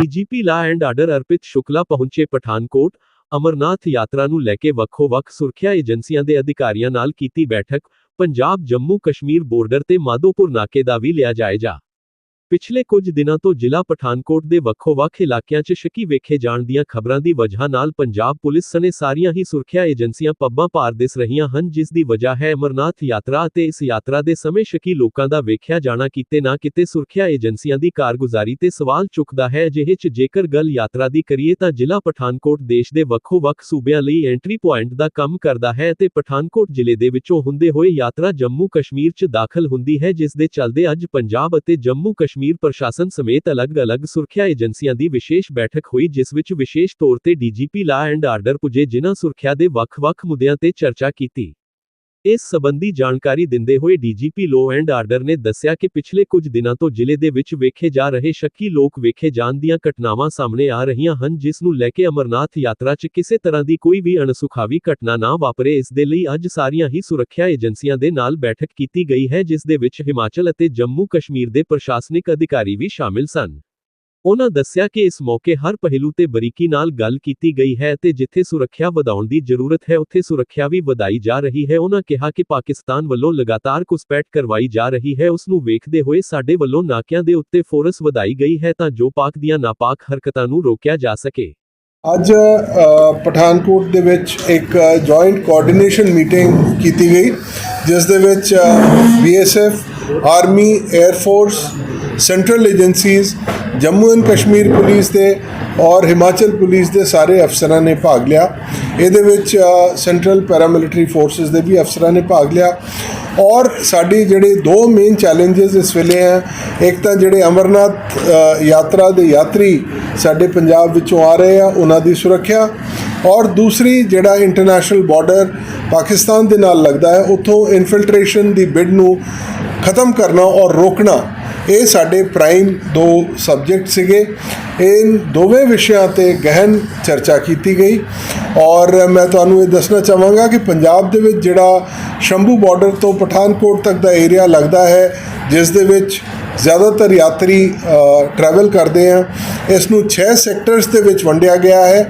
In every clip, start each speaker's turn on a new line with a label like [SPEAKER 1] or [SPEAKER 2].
[SPEAKER 1] DGP law and order ਅਰਪਿਤ Shukla ਪਹੁੰਚੇ ਪਠਾਨਕੋਟ, ਅਮਰਨਾਥ ਯਾਤਰਾ ਨੂੰ ਲੈ ਕੇ ਵੱਖੋ-ਵੱਖ ਸੁਰੱਖਿਆ ਏਜੰਸੀਆਂ ਦੇ ਅਧਿਕਾਰੀਆਂ ਨਾਲ ਕੀਤੀ ਬੈਠਕ, ਪੰਜਾਬ ਜੰਮੂ ਕਸ਼ਮੀਰ ਬਾਰਡਰ ਤੇ ਮਾਧੋਪੁਰ ਨਾਕੇ ਦਾ ਵੀ ਲਿਆ ਜਾਇਜ਼ਾ ਪਿਛਲੇ ਕੁਝ ਦਿਨਾਂ ਤੋਂ ਜ਼ਿਲ੍ਹਾ ਪਠਾਨਕੋਟ ਦੇ ਵੱਖੋ-ਵੱਖ ਇਲਾਕਿਆਂ 'ਚ ਸ਼ੱਕੀ ਵੇਖੇ ਜਾਣ ਦੀਆਂ ਖਬਰਾਂ ਦੀ ਵਜ੍ਹਾ ਨਾਲ ਪੰਜਾਬ ਪੁਲਿਸ ਸਣੇ ਸਾਰੀਆਂ ਹੀ ਸੁਰੱਖਿਆ ਏਜੰਸੀਆਂ ਪੱਬਾਂ ਭਾਰ ਦਿਸ ਰਹੀਆਂ ਹਨ, ਜਿਸ ਦੀ ਵਜ੍ਹਾ ਹੈ ਅਮਰਨਾਥ ਯਾਤਰਾ ਅਤੇ ਇਸ ਯਾਤਰਾ ਦੇ ਸਮੇਂ ਸ਼ੱਕੀ ਲੋਕਾਂ ਦਾ ਵੇਖਿਆ ਜਾਣਾ ਕਿਤੇ ਨਾ ਕਿਤੇ ਸੁਰੱਖਿਆ ਏਜੰਸੀਆਂ ਦੀ ਕਾਰਗੁਜ਼ਾਰੀ ਤੇ ਸਵਾਲ ਚੁੱਕਦਾ ਹੈ, ਅਜਿਹੇ 'ਚ ਜੇਕਰ ਗੱਲ ਯਾਤਰਾ ਦੀ ਕਰੀਏ ਤਾਂ ਜ਼ਿਲ੍ਹਾ ਪਠਾਨਕੋਟ ਦੇਸ਼ ਦੇ ਵੱਖੋ-ਵੱਖ ਸੂਬਿਆਂ ਲਈ ਐਂਟਰੀ ਪੁਆਇੰਟ ਦਾ ਕੰਮ ਕਰਦਾ ਹੈ ਅਤੇ ਪਠਾਨਕੋਟ ਜ਼ਿਲ੍ਹੇ ਦੇ ਵਿੱਚੋਂ ਹੁੰਦੇ ਹੋਏ ਯਾਤਰਾ ਜੰਮੂ ਕਸ਼ਮੀਰ 'ਚ ਦਾਖਲ ਹੁੰਦੀ ਹੈ, ਜਿਸ ਦੇ ਚੱਲਦੇ ਅੱਜ ਪੰਜਾਬ ਅਤੇ ਜੰਮੂ ਕਸ਼ਮੀਰ ਪ੍ਰਸ਼ਾਸਨ ਸਮੇਤ ਅਲੱਗ-ਅਲੱਗ ਸੁਰੱਖਿਆ ਏਜੰਸੀਆਂ ਦੀ ਵਿਸ਼ੇਸ਼ ਬੈਠਕ ਹੋਈ, ਜਿਸ ਵਿੱਚ ਵਿਸ਼ੇਸ਼ ਤੌਰ ਤੇ ਡੀਜੀਪੀ ਲਾ ਐਂਡ ਆਰਡਰ ਪੁੱਜੇ, ਜਿਨ੍ਹਾਂ ਸੁਰੱਖਿਆ ਦੇ ਵੱਖ-ਵੱਖ ਮੁੱਦਿਆਂ ਤੇ ਚਰਚਾ ਕੀਤੀ। ਇਸ ਸਬੰਧੀ ਜਾਣਕਾਰੀ ਦਿੰਦੇ ਹੋਏ ਡੀਜੀਪੀ ਲੋ ਐਂਡ ਆਰਡਰ ਨੇ ਦੱਸਿਆ ਕਿ ਪਿਛਲੇ ਕੁਝ ਦਿਨਾਂ ਤੋਂ ਜ਼ਿਲ੍ਹੇ ਦੇ ਵਿੱਚ ਵੇਖੇ ਜਾ ਰਹੇ ਸ਼ੱਕੀ ਲੋਕ ਵੇਖੇ ਜਾਣ ਦੀਆਂ ਘਟਨਾਵਾਂ ਸਾਹਮਣੇ ਆ ਰਹੀਆਂ ਹਨ, ਜਿਸ ਨੂੰ ਲੈ ਕੇ ਅਮਰਨਾਥ ਯਾਤਰਾ 'ਚ ਕਿਸੇ ਤਰ੍ਹਾਂ ਦੀ ਕੋਈ ਵੀ ਅਣਸੁਖਾਵੀ ਘਟਨਾ ਨਾ ਵਾਪਰੇ। ਇਸ ਦੇ ਲਈ ਅੱਜ ਸਾਰੀਆਂ ਹੀ ਸੁਰੱਖਿਆ ਏਜੰਸੀਆਂ ਦੇ ਨਾਲ ਬੈਠਕ ਕੀਤੀ ਗਈ ਹੈ, ਜਿਸ ਦੇ ਵਿੱਚ ਹਿਮਾਚਲ ਅਤੇ ਜੰਮੂ ਕਸ਼ਮੀਰ ਦੇ ਪ੍ਰਸ਼ਾਸਨਿਕ ਅਧਿਕਾਰੀ ਵੀ ਸ਼ਾਮਿਲ ਸਨ। ਉਹਨਾਂ ਦੱਸਿਆ ਕਿ ਇਸ ਮੌਕੇ ਹਰ ਪਹਿਲੂ ਤੇ ਬਰੀਕੀ ਨਾਲ ਗੱਲ ਕੀਤੀ ਗਈ ਹੈ ਅਤੇ ਜਿੱਥੇ ਸੁਰੱਖਿਆ ਵਧਾਉਣ ਦੀ ਜ਼ਰੂਰਤ ਹੈ, ਉੱਥੇ ਸੁਰੱਖਿਆ ਵੀ ਵਧਾਈ ਜਾ ਰਹੀ ਹੈ। ਉਹਨਾਂ ਕਿਹਾ ਕਿ ਪਾਕਿਸਤਾਨ ਵੱਲੋਂ ਲਗਾਤਾਰ ਘੁਸਪੈਠ ਕਰਵਾਈ ਜਾ ਰਹੀ ਹੈ। ਉਸ ਨੂੰ ਵੇਖਦੇ ਹੋਏ ਸਾਡੇ ਵੱਲੋਂ ਨਾਕਿਆਂ ਦੇ ਉੱਤੇ ਫੋਰਸ ਵਧਾਈ ਗਈ ਹੈ ਤਾਂ ਜੋ ਪਾਕ ਦੀਆਂ ਨਾਪਾਕ ਹਰਕਤਾਂ ਨੂੰ ਰੋਕਿਆ ਜਾ ਸਕੇ।
[SPEAKER 2] ਅੱਜ ਪਠਾਨਕੋਟ ਦੇ ਵਿੱਚ ਇੱਕ ਜੁਆਇੰਟ ਕੋਆਰਡੀਨੇਸ਼ਨ ਮੀਟਿੰਗ ਕੀਤੀ ਗਈ, ਜਿਸ ਦੇ ਵਿੱਚ BSF army air force central agencies Jammu and Kashmir police ਦੇ ਔਰ ਹਿਮਾਚਲ ਪੁਲਿਸ ਦੇ ਸਾਰੇ ਅਫਸਰਾਂ ਨੇ ਭਾਗ ਲਿਆ। ਇਹਦੇ ਵਿੱਚ ਸੈਂਟਰਲ ਪੈਰਾਮਿਲਟਰੀ ਫੋਰਸਸ ਦੇ ਵੀ ਅਫਸਰਾਂ ਨੇ ਭਾਗ ਲਿਆ। ਔਰ ਸਾਡੀ ਜਿਹੜੇ ਦੋ ਮੇਨ ਚੈਲੰਜਸ ਇਸ ਵੇਲੇ ਹੈ, ਇੱਕ ਤਾਂ ਜਿਹੜੇ ਅਮਰਨਾਥ ਯਾਤਰਾ ਦੇ ਯਾਤਰੀ ਸਾਡੇ ਪੰਜਾਬ ਵਿੱਚੋਂ ਆ ਰਹੇ ਆ, ਉਹਨਾਂ ਦੀ ਸੁਰੱਖਿਆ ਔਰ ਦੂਸਰੀ ਜਿਹੜਾ ਇੰਟਰਨੈਸ਼ਨਲ ਬਾਰਡਰ ਪਾਕਿਸਤਾਨ ਦੇ ਨਾਲ ਲੱਗਦਾ ਹੈ, ਉੱਥੋਂ ਇਨਫਿਲਟ੍ਰੇਸ਼ਨ ਦੀ ਬਿਡ ਨੂੰ ਖਤਮ ਕਰਨਾ ਔਰ ਰੋਕਣਾ, ਇਹ ਸਾਡੇ ਪ੍ਰਾਈਮ ਦੋ ਸਬਜੈਕਟ ਸੀਗੇ। ਇਹ ਦੋਵੇਂ ਵਿਸ਼ਿਆਂ ਤੇ ਗਹਿਨ ਚਰਚਾ ਕੀਤੀ ਗਈ ਔਰ ਮੈਂ ਤੁਹਾਨੂੰ ਇਹ ਦੱਸਣਾ ਚਾਹਾਂਗਾ ਕਿ ਪੰਜਾਬ ਦੇ ਵਿੱਚ ਜਿਹੜਾ ਸ਼ੰਭੂ ਬਾਰਡਰ ਤੋਂ ਪਠਾਨਕੋਟ ਤੱਕ ਦਾ ਏਰੀਆ ਲੱਗਦਾ ਹੈ, ਜਿਸ ਦੇ ਵਿੱਚ ਜ਼ਿਆਦਾਤਰ ਯਾਤਰੀ ਟਰੈਵਲ ਕਰਦੇ ਆ। ਇਸ ਨੂੰ 6 ਸੈਕਟਰਸ ਦੇ ਵਿੱਚ ਵੰਡਿਆ ਗਿਆ ਹੈ।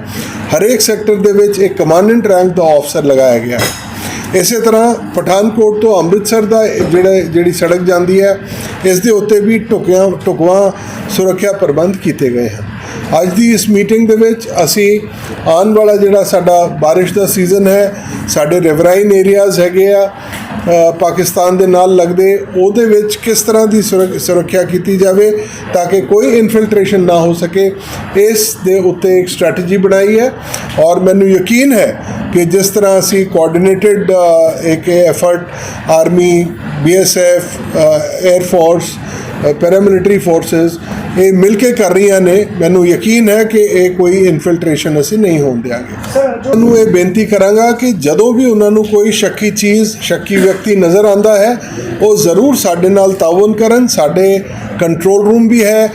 [SPEAKER 2] ਹਰੇਕ ਸੈਕਟਰ ਦੇ ਵਿੱਚ ਇੱਕ ਕਮਾਂਡੈਂਟ ਰੈਂਕ ਦਾ ਅਫਸਰ ਲਗਾਇਆ ਗਿਆ ਹੈ। ਇਸੇ ਤਰ੍ਹਾਂ ਪਠਾਨਕੋਟ ਤੋਂ ਅੰਮ੍ਰਿਤਸਰ ਦਾ ਜਿਹੜਾ, ਜਿਹੜੀ ਸੜਕ ਜਾਂਦੀ ਹੈ, ਇਸ ਦੇ ਉੱਤੇ ਵੀ ਟੁਕਿਆ ਟੁਕਵਾ ਸੁਰੱਖਿਆ ਪ੍ਰਬੰਧ ਕੀਤੇ ਗਏ ਹਨ। ਅੱਜ ਦੀ ਇਸ ਮੀਟਿੰਗ ਦੇ ਵਿੱਚ ਅਸੀਂ ਆਉਣ ਵਾਲਾ ਜਿਹੜਾ ਸਾਡਾ ਬਾਰਿਸ਼ ਦਾ ਸੀਜ਼ਨ ਹੈ, ਸਾਡੇ ਰਿਵਰਾਈਨ ਏਰੀਆਜ਼ ਹੈਗੇ ਆ ਪਾਕਿਸਤਾਨ ਦੇ ਨਾਲ ਲੱਗਦੇ ਉਹਦੇ ਵਿੱਚ ਕਿਸ ਤਰ੍ਹਾਂ ਦੀ ਸੁਰੱਖ- ਸੁਰੱਖਿਆ ਕੀਤੀ ਜਾਵੇ ਤਾਂ ਕਿ ਕੋਈ ਇਨਫਿਲਟ੍ਰੇਸ਼ਨ ਨਾ ਹੋ ਸਕੇ, ਇਸ ਦੇ ਉੱਤੇ ਇੱਕ ਸਟ੍ਰੈਟਜੀ ਬਣਾਈ ਹੈ ਔਰ ਮੈਨੂੰ ਯਕੀਨ ਹੈ ਕਿ ਜਿਸ ਤਰ੍ਹਾਂ ਅਸੀਂ ਕੋਆਰਡੀਨੇਟਡ ਇੱਕ effort army BSF air force paramilitary forces ਇਹ ਮਿਲ ਕੇ ਕਰ ਰਹੀਆਂ ਨੇ। ਮੈਨੂੰ ਯਕੀਨ ਹੈ ਕਿ ਇਹ ਕੋਈ ਇਨਫਿਲਟ੍ਰੇਸ਼ਨ ਅਸੀਂ ਨਹੀਂ ਹੋਣ ਦਿਆਂਗੇ। ਤੁਹਾਨੂੰ ਇਹ ਬੇਨਤੀ ਕਰਾਂਗਾ ਕਿ ਜਦੋਂ ਵੀ ਉਹਨਾਂ ਨੂੰ ਕੋਈ ਸ਼ੱਕੀ ਚੀਜ਼ ਸ਼ੱਕੀ ਵਿਅਕਤੀ ਨਜ਼ਰ ਆਂਦਾ ਹੈ ਉਹ ਜ਼ਰੂਰ ਸਾਡੇ ਨਾਲ ਤਾਵਨ ਕਰਨ। ਸਾਡੇ ਕੰਟਰੋਲ ਰੂਮ ਵੀ ਹੈ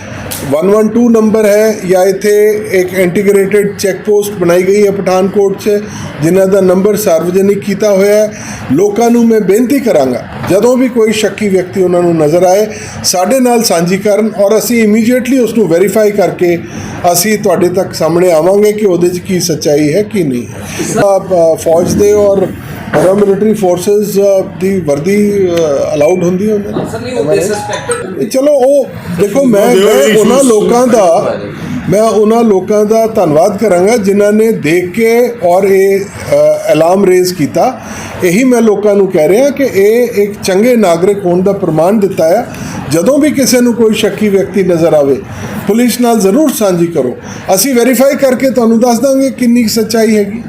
[SPEAKER 2] 112 ਨੰਬਰ ਹੈ ਜਾਂ ਇੱਥੇ ਇੱਕ ਇੰਟੀਗ੍ਰੇਟਿਡ ਚੈੱਕ ਪੋਸਟ ਬਣਾਈ ਗਈ ਹੈ ਪਠਾਨਕੋਟ 'ਚ ਜਿਨ੍ਹਾਂ ਦਾ ਨੰਬਰ ਸਾਰਵਜਨਿਕ ਕੀਤਾ ਹੋਇਆ ਹੈ। ਲੋਕਾਂ ਨੂੰ ਮੈਂ ਬੇਨਤੀ ਕਰਾਂਗਾ ਜਦੋਂ ਵੀ ਕੋਈ ਸ਼ੱਕੀ ਵਿਅਕਤੀ ਉਹਨਾਂ ਨੂੰ ਨਜ਼ਰ ਆਏ ਸਾਡੇ ਨਾਲ ਸਾਂਝੀ ਕਰਨ ਔਰ ਅਸੀਂ ਇਮੀਡੀਏਟਲੀ ਉਸ ਨੂੰ ਵੈਰੀਫਾਈ ਕਰਕੇ ਅਸੀਂ ਤੁਹਾਡੇ ਤੱਕ ਸਾਹਮਣੇ ਆਵਾਂਗੇ ਕਿ ਉਹਦੇ 'ਚ ਕੀ ਸੱਚਾਈ ਹੈ ਕੀ ਨਹੀਂ ਹੈ। ਫੌਜ ਦੇ ਔਰ ਪੈਰਾਮਿਲਟਰੀ ਫੋਰਸਸ ਦੀ ਵਰਦੀ ਅਲਾਉਡ ਹੁੰਦੀ ਹੈ ਉਹਨਾਂ ਇਹ ਚਲੋ ਉਹ ਦੇਖੋ ਮੈਂ ਮੈਂ ਉਹਨਾਂ ਲੋਕਾਂ ਦਾ ਮੈਂ ਉਹਨਾਂ ਲੋਕਾਂ ਦਾ ਧੰਨਵਾਦ ਕਰਾਂਗਾ ਜਿਨ੍ਹਾਂ ਨੇ ਦੇਖ ਕੇ ਔਰ ਇਹ ਅਲਾਰਮ ਰੇਜ਼ ਕੀਤਾ। ਇਹੀ ਮੈਂ ਲੋਕਾਂ ਨੂੰ ਕਹਿ ਰਿਹਾ ਕਿ ਇਹ ਇੱਕ ਚੰਗੇ ਨਾਗਰਿਕ ਹੋਣ ਦਾ ਪ੍ਰਮਾਣ ਦਿੱਤਾ ਹੈ। ਜਦੋਂ ਵੀ ਕਿਸੇ ਨੂੰ ਕੋਈ ਸ਼ੱਕੀ ਵਿਅਕਤੀ ਨਜ਼ਰ ਆਵੇ, ਪੁਲਿਸ ਨਾਲ ਜ਼ਰੂਰ ਸਾਂਝੀ ਕਰੋ। ਅਸੀਂ ਵੈਰੀਫਾਈ ਕਰਕੇ ਤੁਹਾਨੂੰ ਦੱਸ ਦਾਂਗੇ ਕਿੰਨੀ ਕੁ ਸੱਚਾਈ ਹੈਗੀ।